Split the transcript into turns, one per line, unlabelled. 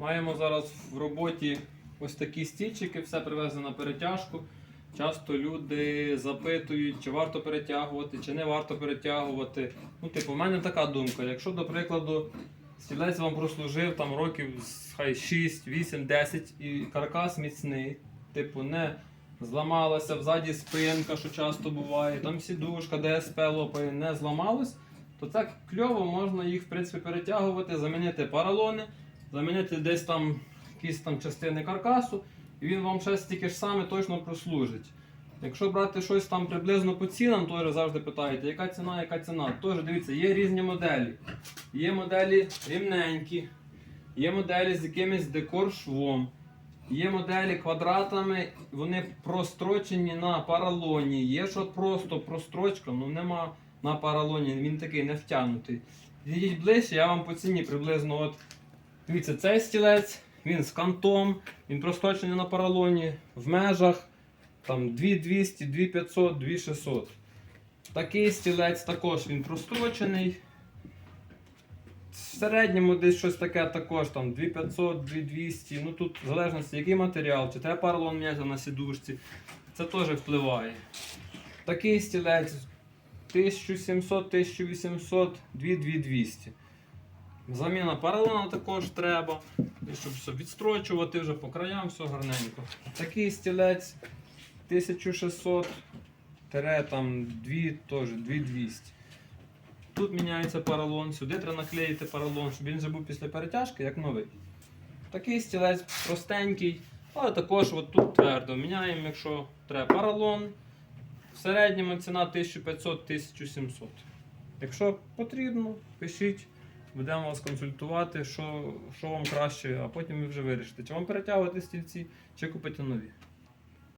Маємо зараз в роботі ось такі стільчики, все привезено на перетяжку. Часто люди запитують, чи варто перетягувати, чи не варто перетягувати. Ну, типу, в мене така думка. Якщо, до прикладу, стілець вам прослужив там років хай 6, 8, 10 і каркас міцний, типу, не зламалася взаді спинка, що часто буває, там сідушка, ДСП лопає, не зламалось, то це кльово, можна їх в принципі перетягувати, замінити паралони, замінити десь там якісь там частини каркасу, і він вам ще стільки ж саме точно прослужить. Якщо брати щось там приблизно по цінам, то завжди питаєте, яка ціна, яка ціна. Тож дивіться, є різні моделі. Є моделі рівненькі, є моделі з якимось декор-швом, є моделі квадратами, вони прострочені на паралоні. Є що просто прострочка, ну нема на паралоні, він такий не втягнутий. Йдіть ближче, я вам по ціні приблизно от. Дивіться, цей стілець, він з кантом, він прострочений на паралоні в межах там 2200, 2500, 2600. Такий стілець також він прострочений. В середньому десь щось таке також там 2500, 2200. Ну тут в залежності який матеріал, чи треба поролон міняти на сідушці. Це теж впливає. Такий стілець 1700, 1800, 2200. Заміна поролона також треба. І щоб все відстрочувати вже по краям, все гарненько. Такий стілець 1600 там 2, теж 2200. Тут міняється поролон, сюди треба наклеїти поролон, щоб він вже був після перетяжки, як новий. Такий стілець простенький, але також от тут твердо. Міняємо, якщо треба поролон. В середньому ціна 1500-1700. Якщо потрібно, пишіть, будемо вас консультувати, що, що вам краще, а потім ви вже вирішите, чи вам перетягувати стільці, чи купити нові.